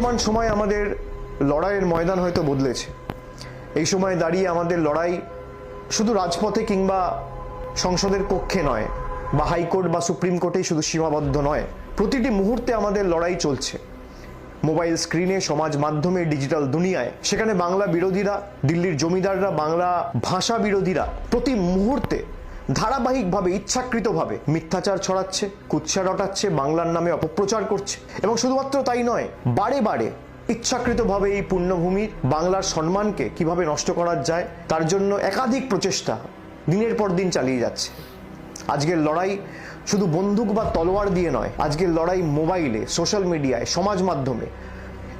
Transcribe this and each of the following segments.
বর্তমান সময় আমাদের লড়াইয়ের ময়দান হয়তো বদলেছে। এই সময় দাঁড়িয়ে আমাদের লড়াই শুধু রাজপথে কিংবা সংসদের কক্ষে নয়, বা হাইকোর্ট বা সুপ্রিম কোর্টেই শুধু সীমাবদ্ধ নয়, প্রতিটি মুহূর্তে আমাদের লড়াই চলছে। মোবাইল স্ক্রিনে, সমাজ মাধ্যমে, ডিজিটাল দুনিয়ায়, সেখানে বাংলা বিরোধীরা, দিল্লির জমিদাররা, বাংলা ভাষা বিরোধীরা, প্রতি মুহূর্তে ধারাবাহিকভাবে, ইচ্ছাকৃতভাবে মিথ্যাচার ছড়াচ্ছে, কুৎসা রটাচ্ছে, বাংলার নামে অপপ্রচার করছে। এবং শুধুমাত্র তাই নয়, বারে বারে ইচ্ছাকৃতভাবে এই পুণ্যভূমির বাংলার সম্মানকে কীভাবে নষ্ট করা যায়, তার জন্য একাধিক প্রচেষ্টা দিনের পর দিন চালিয়ে যাচ্ছে। আজকের লড়াই শুধু বন্দুক বা তলোয়ার দিয়ে নয়, আজকের লড়াই মোবাইলে, সোশ্যাল মিডিয়ায়, সমাজ মাধ্যমে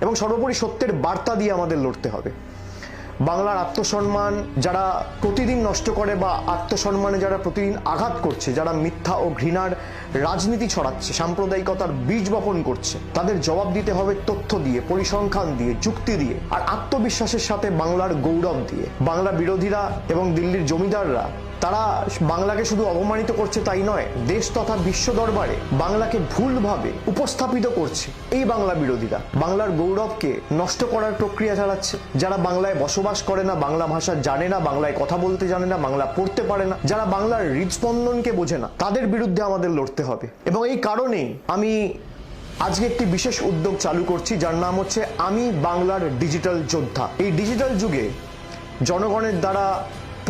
এবং সর্বোপরি সত্যের বার্তা দিয়ে আমাদের লড়তে হবে। বাংলার আত্মসম্মান যারা প্রতিদিন নষ্ট করে বা আত্মসম্মানে যারা প্রতিদিন আঘাত করছে, যারা মিথ্যা ও ঘৃণার রাজনীতি ছড়াচ্ছে, সাম্প্রদায়িকতার বীজ বপন করছে, তাদের জবাব দিতে হবে তথ্য দিয়ে, পরিসংখ্যান দিয়ে, যুক্তি দিয়ে, আর আত্মবিশ্বাসের সাথে বাংলার গৌরব দিয়ে। বাংলা বিরোধীরা এবং দিল্লির জমিদাররা তারা বাংলাকে শুধু অপমানিত করছে তাই নয়, দেশ তথা বিশ্ব দরবারে বাংলাকে ভুলভাবে উপস্থাপিত করছে এই বাংলা বিরোধীরা। বাংলার গৌরবকে নষ্ট করার প্রক্রিয়া চালাচ্ছে। যারা বাংলায় বসবাস করে না, বাংলা ভাষা জানে না, বাংলায় কথা বলতে জানে না, বাংলা পড়তে পারে না, যারা বাংলার হৃদস্পন্দনকে বোঝে না, তাদের বিরুদ্ধে আমাদের লড়তে হবে। এবং এই কারণেই আমি আজকে একটি বিশেষ উদ্যোগ চালু করছি, যার নাম হচ্ছে আমি বাংলার ডিজিটাল যোদ্ধা। এই ডিজিটাল যুগে জনগণের দ্বারা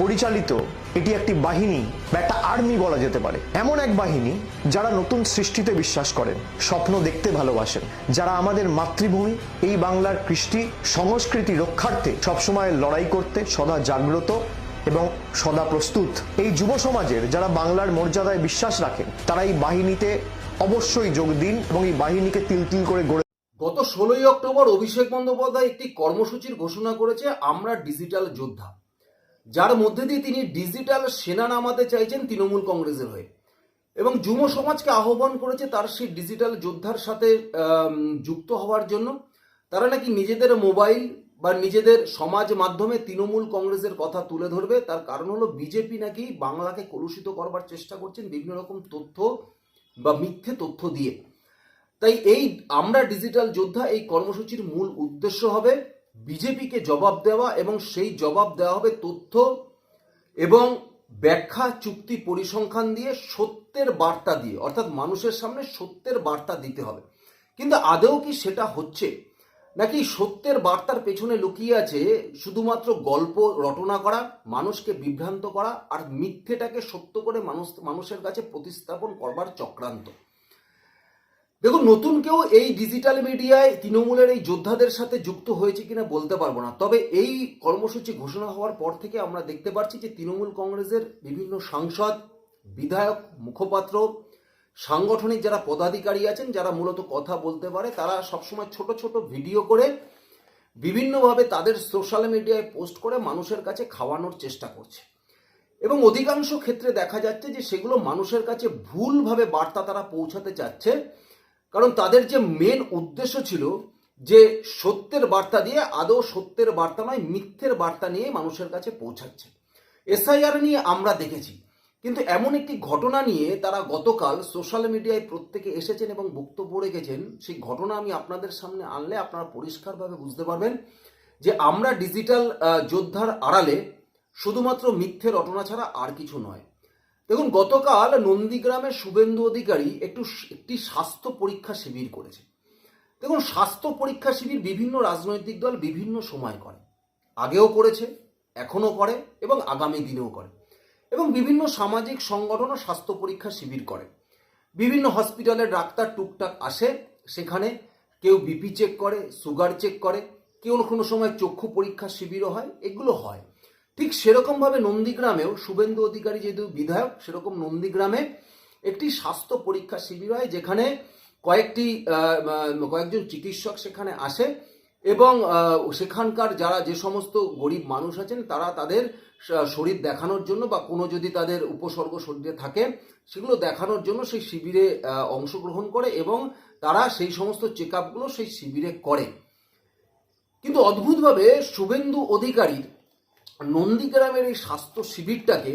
পরিচালিত, এটি একটি বাহিনী বা একটা আর্মি বলা যেতে পারে। এমন এক বাহিনী যারা নতুন সৃষ্টিতে বিশ্বাস করেন, স্বপ্ন দেখতে ভালোবাসেন। যারা আমাদের মাতৃভূমি, এই বাংলার কৃষ্টি সংস্কৃতি রক্ষার্থে সবসময় লড়াই করতে সদা জাগ্রত এবং সদা প্রস্তুত। এই যুব সমাজের যারা বাংলার মর্যাদায় বিশ্বাস রাখেন, তারা এই বাহিনীতে অবশ্যই যোগ দিন এবং এই বাহিনীকে তিল তিল করে গড়ে গত ষোলোই অক্টোবর অভিষেক বন্দ্যোপাধ্যায় একটি কর্মসূচির ঘোষণা করেছে আমরা ডিজিটাল যোদ্ধা। যার মধ্যে দিয়ে তিনি ডিজিটাল সেনা নামাতে চাইছেন তৃণমূল কংগ্রেসের হয়ে। এবং যুব সমাজকে আহ্বান করেছে তার সেই ডিজিটাল যোদ্ধার সাথে যুক্ত হওয়ার জন্য। তারা নাকি নিজেদের মোবাইল বা নিজেদের সমাজ মাধ্যমে তৃণমূল কংগ্রেসের কথা তুলে ধরবে। তার কারণ হলো বিজেপি নাকি বাংলাকে কলুষিত করবার চেষ্টা করছেন বিভিন্ন রকম তথ্য বা মিথ্যে তথ্য দিয়ে। তাই এই আমরা ডিজিটাল যোদ্ধা এই কর্মসূচির মূল উদ্দেশ্য হবে। বিজেপিকে জবাব দেওয়া এবং সেই জবাব দেওয়া হবে তথ্য এবং ব্যাখ্যা, চুক্তি পরিসংখ্যান দিয়ে সত্যের বার্তা দিয়ে। অর্থাৎ মানুষের সামনে সত্যের বার্তা দিতে হবে। কিন্তু আদৌ কি সেটা হচ্ছে? নাকি সত্যের বার্তার পেছনে লুকিয়ে আছে শুধুমাত্র গল্প, রটনা করা, মানুষকে বিভ্রান্ত করা আর মিথ্যেটাকে সত্য করে মানুষ, মানুষের কাছে প্রতিস্থাপন করবার চক্রান্ত? দেখুন, নতুন কেউ এই ডিজিটাল মিডিয়ায় তৃণমূলের এই যোদ্ধাদের সাথে যুক্ত হয়েছে কিনা বলতে পারব না। তবে এই কর্মসূচি ঘোষণা হওয়ার পর থেকে আমরা দেখতে পাচ্ছি যে তৃণমূল কংগ্রেসের বিভিন্ন সাংসদ, বিধায়ক, মুখপাত্র, সাংগঠনিক যারা পদাধিকারী আছেন, যারা মূলত কথা বলতে পারে, তারা সবসময় ছোট ছোট ভিডিও করে বিভিন্নভাবে তাদের সোশ্যাল মিডিয়ায় পোস্ট করে মানুষের কাছে খাওয়ানোর চেষ্টা করছে। এবং অধিকাংশ ক্ষেত্রে দেখা যাচ্ছে যে সেগুলো মানুষের কাছে ভুলভাবে বার্তা তারা পৌঁছাতে চাচ্ছে। কারণ তাদের যে মেন উদ্দেশ্য ছিল যে সত্যের বার্তা দিয়ে আদৌ সত্যের বার্তা নয়, মিথ্যের বার্তা নিয়ে মানুষের কাছে পৌঁছাচ্ছে। এসআইআর নিয়ে আমরা দেখেছি। কিন্তু এমন একটি ঘটনা নিয়ে তারা গতকাল সোশ্যাল মিডিয়ায় প্রত্যেকে এসেছেন এবং বক্তব্য রেখেছেন। সেই ঘটনা আমি আপনাদের সামনে আনলে আপনারা পরিষ্কারভাবে বুঝতে পারবেন যে আমরা ডিজিটাল যোদ্ধার আড়ালে শুধুমাত্র মিথ্যের রটনা ছাড়া আর কিছু নয়। দেখুন, গতকাল নন্দীগ্রামের শুভেন্দু অধিকারী একটু একটি স্বাস্থ্য পরীক্ষা শিবির করেছে। দেখুন, স্বাস্থ্য পরীক্ষা শিবির বিভিন্ন রাজনৈতিক দল বিভিন্ন সময় করে। আগেও করেছে, এখনও করে এবং আগামী দিনেও করে। এবং বিভিন্ন সামাজিক সংগঠনও স্বাস্থ্য পরীক্ষা শিবির করে। বিভিন্ন হসপিটালের ডাক্তার টুকটাক আসে, সেখানে কেউ বিপি চেক করে সুগার চেক করে, কেউ কোনো সময় চক্ষু পরীক্ষা শিবিরও হয়, এগুলো হয়। ঠিক সেরকমভাবে নন্দীগ্রামেও শুভেন্দু অধিকারী যেহেতু বিধায়ক, সেরকম নন্দীগ্রামে একটি স্বাস্থ্য পরীক্ষা শিবির হয় যেখানে কয়েকটি কয়েকজন চিকিৎসক সেখানে আসে এবং সেখানকার যারা যে সমস্ত গরিব মানুষ আছেন তারা তাদের শরীর দেখানোর জন্য বা কোনো যদি তাদের উপসর্গ শরীরে থাকে সেগুলো দেখানোর জন্য সেই শিবিরে অংশগ্রহণ করে এবং তারা সেই সমস্ত চেক সেই শিবিরে করে। কিন্তু অদ্ভুতভাবে শুভেন্দু অধিকারীর নন্দীগ্রামের এই স্বাস্থ্য শিবিরটাকে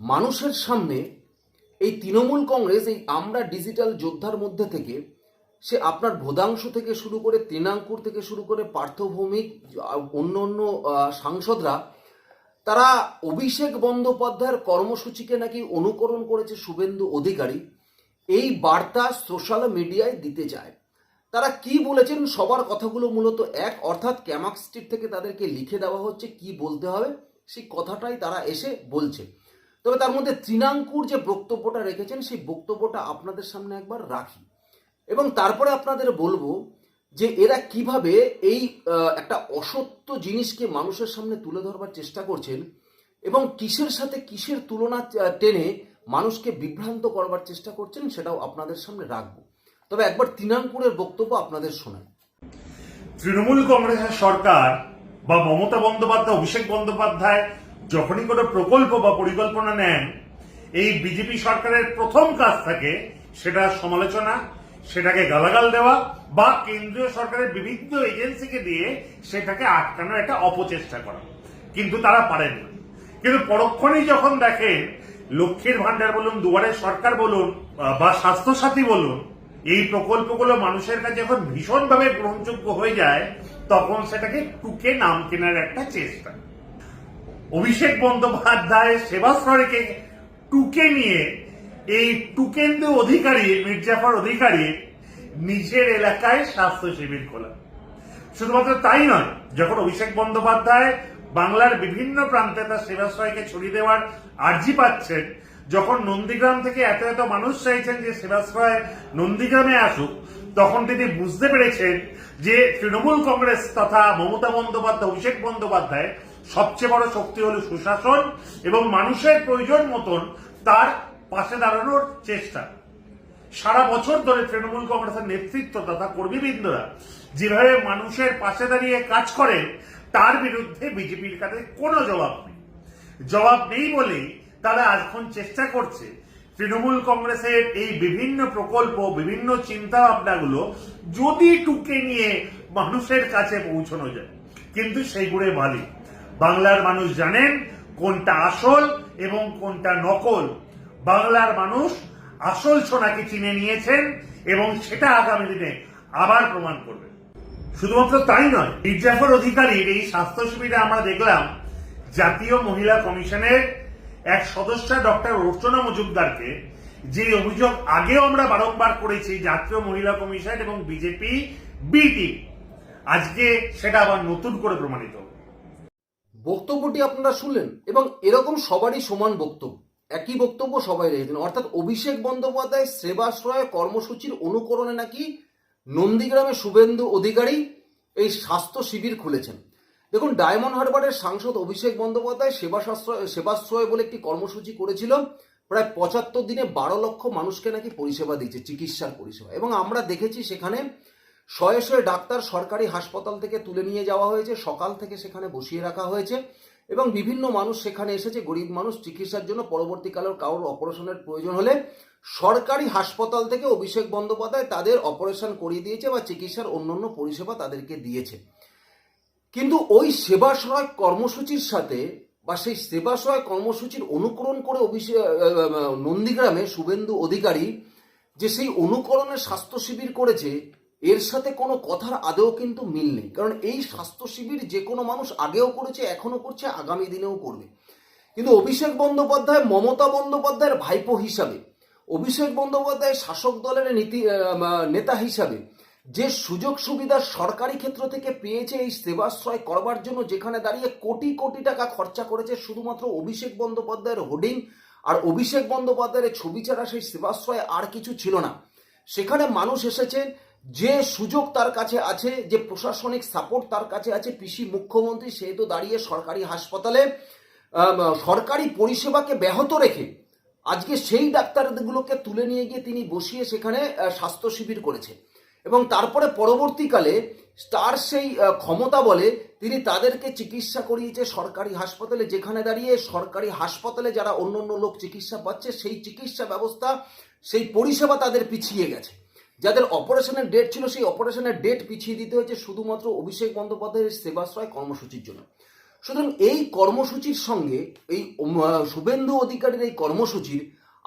মানুষের সামনে এই তৃণমূল কংগ্রেস, এই আমরা ডিজিটাল যোদ্ধার মধ্যে থেকে, সে আপনার ভোদাংশ থেকে শুরু করে তৃণাঙ্কুর থেকে শুরু করে পার্থভৌমিক, অন্য অন্য সাংসদরা, তারা অভিষেক বন্দ্যোপাধ্যায়ের কর্মসূচিকে নাকি অনুকরণ করেছে শুভেন্দু অধিকারী, এই বার্তা সোশ্যাল মিডিয়ায় দিতে চায়। তারা কি বলেছেন? সবার কথাগুলো মূলত এক। অর্থাৎ ক্যামাক স্ট্রিট থেকে তাদেরকে লিখে দেওয়া হচ্ছে কি বলতে হবে, সেই কথাটাই তারা এসে বলছে। তবে তার মধ্যে তৃণাঙ্কুর যে বক্তব্যটা রেখেছেন, সেই বক্তব্যটা আপনাদের সামনে একবার রাখি। এবং তারপরে আপনাদের বলব যে এরা কীভাবে এই একটা অসত্য জিনিসকে মানুষের সামনে তুলে ধরবার চেষ্টা করছেন এবং কিসের সাথে কিসের তুলনা টেনে মানুষকে বিভ্রান্ত করবার চেষ্টা করছেন, সেটাও আপনাদের সামনে রাখব। তবে একবার তৃণাঙ্কুরের বক্তব্য আপনাদের শোনায় তৃণমূল কংগ্রেসের সরকার বা মমতা বন্দ্যোপাধ্যায়, অভিষেক বন্দ্যোপাধ্যায় যখনই কোনো প্রকল্প বা পরিকল্পনা নেন, এই বিজেপি সরকারের প্রথম কাজ থাকে সেটা সমালোচনা, সেটাকে গালাগাল দেওয়া বা কেন্দ্রীয় সরকারের বিভিন্ন এজেন্সিকে দিয়ে সেটাকে আটকানোর একটা অপচেষ্টা করা। কিন্তু তারা পারেন। না কিন্তু পরক্ষণেই যখন দেখেন, লক্ষ্মীর ভান্ডার বলুন দুয়ারের সরকার বলুন বা স্বাস্থ্যসাথী বলুন এই প্রকল্পগুলো মানুষের কাছে যখন ভীষণভাবে গ্রহণযোগ্য হয়ে যায়, তখন সেটাকে টুকে নাম কেনার একটা চেষ্টা। অভিষেক বন্দ্যোপাধ্যায় সেবাশ্রয়কে টুকে নিয়ে, এই টুকেন্দু অধিকারী, মির্জাফর অধিকারী নিজের এলাকায় স্বাস্থ্য শিবির খোলা শুধুমাত্র তাই নয়, যখন অভিষেক বন্দ্যোপাধ্যায় বাংলার বিভিন্ন প্রান্তে তার সেবাশ্রয়কে ছড়িয়ে দেওয়ার আর্জি পাচ্ছেন যখন নন্দীগ্রাম থেকে এত এত মানুষ চাইছেন যে সেবাশ্রয় নন্দীগ্রামে আসুক, তখন তিনি বুঝতে পেরেছেন যে তৃণমূল কংগ্রেস তথা মমতা বন্দ্যোপাধ্যায়, অভিষেক বন্দ্যোপাধ্যায় সবচেয়ে বড় শক্তি হল সুশাসন এবং মানুষের প্রয়োজন মতন তার পাশে দাঁড়ানোর চেষ্টা। সারা বছর ধরে তৃণমূল কংগ্রেসের নেতৃত্ব তথা কর্মীবৃন্দরা যেভাবে মানুষের পাশে দাঁড়িয়ে কাজ করেন, তার বিরুদ্ধে বিজেপির কাছে কোনো জবাব নেই। জবাব নেই বলেই তারা এখন চেষ্টা করছে তৃণমূল কংগ্রেসের এই বিভিন্ন প্রকল্প, বিভিন্ন চিন্তা ভাবনাগুলো যদি টুকে নিয়ে মানুষের কাছে পৌঁছানো যায়। কিন্তু সেইগুলো ভালি বাংলার মানুষ জানেন কোনটা আসল এবং কোনটা নকল। বাংলার মানুষ আসল সোনাকে চিনে নিয়েছেন এবং সেটা আগামী দিনে আবার প্রমাণ করবে। শুধুমাত্র তাই নয় মির্জাফর অধিকারীর এই স্বাস্থ্য শিবিরে আমরা দেখলাম জাতীয় মহিলা কমিশনের এক সদস্য ডক্টর অর্চনা মজুমদারকে যে অভিযোগ আগেও আমরা বারংবার করেছি, জাতীয় মহিলা কমিশন এবং বিজেপি বি টিম আজকে সেটা আবার নতুন করে প্রমাণিত। বক্তব্যটি আপনারা শুনলেন এবং এরকম সবারই সমান বক্তব্য। একই বক্তব্য সবাই রেখেছেন। অর্থাৎ অভিষেক বন্দ্যোপাধ্যায় সেবাশ্রয় কর্মসূচির অনুকরণে নাকি নন্দীগ্রামে শুভেন্দু অধিকারী এই স্বাস্থ্য শিবির খুলেছেন। দেখুন ডায়মন্ড হারবারের সাংসদ অভিষেক বন্দ্যোপাধ্যায় সেবাশ্রয় সেবাশ্রয় বলে একটি কর্মসূচি করেছিল। প্রায় পঁচাত্তর দিনে বারো লক্ষ মানুষকে নাকি পরিষেবা দিয়েছে, চিকিৎসার পরিষেবা। এবং আমরা দেখেছি সেখানে শয়ে শয়ে ডাক্তার সরকারি হাসপাতাল থেকে তুলে নিয়ে যাওয়া হয়েছে, সকাল থেকে সেখানে বসিয়ে রাখা হয়েছে। এবং বিভিন্ন মানুষ সেখানে এসেছে, গরিব মানুষ চিকিৎসার জন্য। পরবর্তীকালের কারোর অপারেশনের প্রয়োজন হলে সরকারি হাসপাতাল থেকে অভিষেক বন্দ্যোপাধ্যায় তাদের অপারেশন করিয়ে দিয়েছে বা চিকিৎসার অন্যান্য পরিষেবা তাদেরকে দিয়েছে। কিন্তু ওই সেবা সেবাশ্রয় কর্মসূচির সাথে বা সেই সেবা সেবাশ্রয় কর্মসূচির অনুকরণ করে অভিষেক নন্দীগ্রামে শুভেন্দু অধিকারী যে সেই অনুকরণের স্বাস্থ্য শিবির করেছে, এর সাথে কোনো কথার আদেও কিন্তু মিল নেই। কারণ এই স্বাস্থ্য শিবির যে কোনো মানুষ আগেও করেছে, এখনও করছে, আগামী দিনেও করবে। কিন্তু অভিষেক বন্দ্যোপাধ্যায় মমতা বন্দ্যোপাধ্যায়ের ভাইপো হিসাবে, অভিষেক বন্দ্যোপাধ্যায় শাসক দলের নীতি নেতা হিসাবে যে সুযোগ সুবিধা সরকারি ক্ষেত্র থেকে পেয়েছে এই সেবাশ্রয় করবার জন্য, যেখানে দাঁড়িয়ে কোটি কোটি টাকা খরচা করেছে শুধুমাত্র অভিষেক বন্দ্যোপাধ্যায়ের হোর্ডিং, আর অভিষেক বন্দ্যোপাধ্যায়ের ছবি ছাড়া সেই সেবাশ্রয় আর কিছু ছিল না। সেখানে মানুষ এসেছে, যে সুযোগ তার কাছে আছে, যে প্রশাসনিক সাপোর্ট তার কাছে আছে, পিসি মুখ্যমন্ত্রী সে তো দাঁড়িয়ে সরকারি হাসপাতালে সরকারি পরিষেবাকে ব্যাহত রেখে আজকে সেই ডাক্তারগুলোকে তুলে নিয়ে গিয়ে তিনি বসিয়ে সেখানে স্বাস্থ্য শিবির করেছে। এবং তারপরে পরবর্তীকালে তার সেই ক্ষমতা বলে তিনি তাদেরকে চিকিৎসা করিয়েছে সরকারি হাসপাতালে। যেখানে দাঁড়িয়ে সরকারি হাসপাতালে যারা অন্য অন্য লোক চিকিৎসা পাচ্ছে, সেই চিকিৎসা ব্যবস্থা, সেই পরিষেবা তাদের পিছিয়ে গেছে। যাদের অপারেশনের ডেট ছিল, সেই অপারেশনের ডেট পিছিয়ে দিতে হয়েছে শুধুমাত্র অভিষেক বন্দ্যোপাধ্যায়ের সেবাশ্রয় কর্মসূচির জন্য। সুতরাং এই কর্মসূচির সঙ্গে, এই শুভেন্দু অধিকারীর এই কর্মসূচির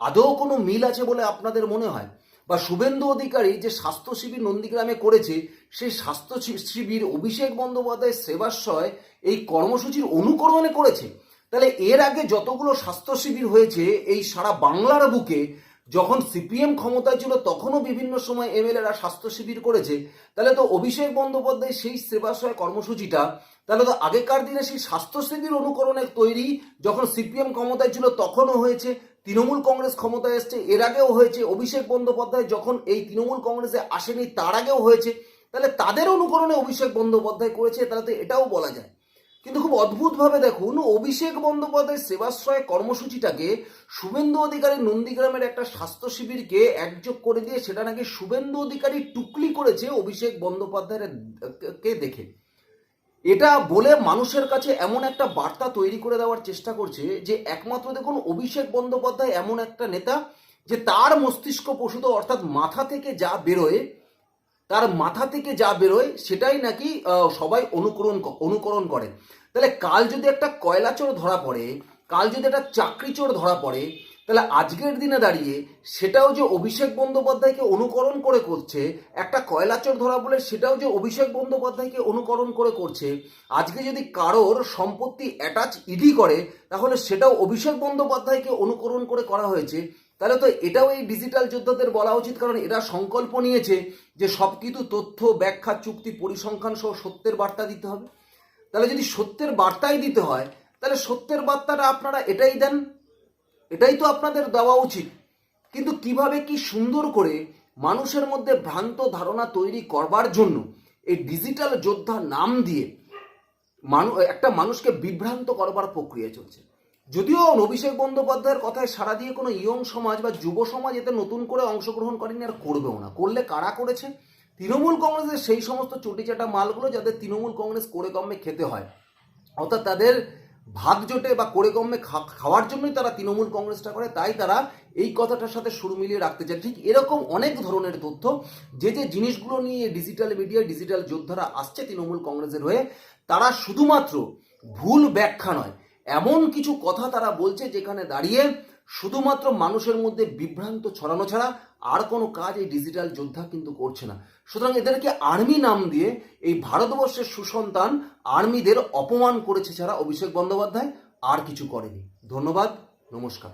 আদৌ কোনো মিল আছে বলে আপনাদের মনে হয়? বা শুভেন্দু অধিকারী যে স্বাস্থ্য শিবির নন্দীগ্রামে করেছে, সেই স্বাস্থ্য শিবির অভিষেক বন্দ্যোপাধ্যায়ের সেবাশ্রয় এই কর্মসূচির অনুকরণে করেছে। তাহলে এর আগে যতগুলো স্বাস্থ্য শিবির হয়েছে এই সারা বাংলার বুকে, যখন সিপিএম ক্ষমতায় ছিল তখনও বিভিন্ন সময় এমএলএরা স্বাস্থ্য শিবির করেছে। তাহলে তো অভিষেক বন্দ্যোপাধ্যায় সেই সেবাশ্রয় কর্মসূচিটা, তাহলে তো আগেকার দিনে সেই স্বাস্থ্য শিবির অনুকরণে তৈরি যখন সিপিএম ক্ষমতায় ছিল তখনও হয়েছে। তৃণমূল কংগ্রেস ক্ষমতায় এসছে, এর আগেও হয়েছে। অভিষেক বন্দ্যোপাধ্যায় যখন এই তৃণমূল কংগ্রেসে আসেনি, তার আগেও হয়েছে। তাহলে তাদের অনুকরণে অভিষেক বন্দ্যোপাধ্যায় করেছে, তাহলে তো এটাও বলা যায়। কিন্তু খুব অদ্ভুতভাবে দেখুন, অভিষেক বন্দ্যোপাধ্যায় সেবাশ্রয় কর্মসূচিটাকে শুভেন্দু অধিকারী নন্দীগ্রামের একটা স্বাস্থ্য শিবিরকে একযোগ করে দিয়ে সেটা নাকি শুভেন্দু অধিকারী টুকলি করেছে অভিষেক বন্দ্যোপাধ্যায়ের, কে দেখে। এটা বলে মানুষের কাছে এমন একটা বার্তা তৈরি করে দেওয়ার চেষ্টা করছে যে একমাত্র দেখুন অভিষেক বন্দ্যোপাধ্যায় এমন একটা নেতা যে তার মস্তিষ্ক প্রসূত অর্থাৎ মাথা থেকে যা বেরোয়, তার মাথা থেকে যা বেরোয় সেটাই নাকি সবাই অনুকরণ অনুকরণ করে। তাহলে কাল যদি একটা কয়লা চোর ধরা পড়ে, কাল যদি একটা চাকরি চোর ধরা পড়ে তাহলে আজকের দিনে দাঁড়িয়ে সেটাও যে অভিষেক বন্দ্যোপাধ্যায়কে অনুকরণ করে করছে, একটা কয়লা চোর ধরা পড়লে সেটাও যে অভিষেক বন্দ্যোপাধ্যায়কে অনুকরণ করে করছে, আজকে যদি কারোর সম্পত্তি অ্যাটাচ ইডি করে, তাহলে সেটাও অভিষেক বন্দ্যোপাধ্যায়কে অনুকরণ করে করা হয়েছে। তাহলে তো এটাও এই ডিজিটাল যোদ্ধাদের বলা উচিত, কারণ এরা সংকল্প নিয়েছে যে সব কিছু তথ্য, ব্যাখ্যা, চুক্তি, পরিসংখ্যান সহ সত্যের বার্তা দিতে হবে। তাহলে যদি সত্যের বার্তাই দিতে হয়, তাহলে সত্যের বার্তাটা আপনারা এটাই দেন। এটাই তো আপনাদের দেওয়া উচিত। কিন্তু কীভাবে কি সুন্দর করে মানুষের মধ্যে ভ্রান্ত ধারণা তৈরি করবার জন্য এই ডিজিটাল যোদ্ধা নাম দিয়ে মানু, একটা মানুষকে বিভ্রান্ত করবার প্রক্রিয়া চলছে। যদিও অভিষেক বন্দ্যোপাধ্যায়ের কথায় সারা দিয়ে কোনো ইয়ং সমাজ বা যুব সমাজ এতে নতুন করে অংশগ্রহণ করেনি আর করবেও না। করলে কারা করেছে? তৃণমূল কংগ্রেসের সেই সমস্ত চটিচাটা মালগুলো যাদের তৃণমূল কংগ্রেস করে কমে খেতে হয়। অর্থাৎ তাদের ভাগ জোটে বা করে কমে খাওয়ার জন্যই তারা তৃণমূল কংগ্রেসটা করে, তাই তারা এই কথাটার সাথে সুর মিলিয়ে রাখতে চায়। ঠিক এরকম অনেক ধরনের তথ্য, যে যে জিনিসগুলো নিয়ে ডিজিটাল মিডিয়া ডিজিটাল যোদ্ধারা আসছে তৃণমূল কংগ্রেসের হয়ে, তারা শুধুমাত্র ভুল ব্যাখ্যা নয়, এমন কিছু কথা তারা বলছে যেখানে দাঁড়িয়ে শুধুমাত্র মানুষের মধ্যে বিভ্রান্ত ছড়ানো ছাড়া আর কোনো কাজ এই ডিজিটাল যোদ্ধা কিন্তু করছে না। সুতরাং এদেরকে আর্মি নাম দিয়ে এই ভারতবর্ষের সুসন্তান আর্মিদের অপমান করেছে ছাড়া অভিষেক বন্দ্যোপাধ্যায় আর কিছু করেনি। ধন্যবাদ, নমস্কার।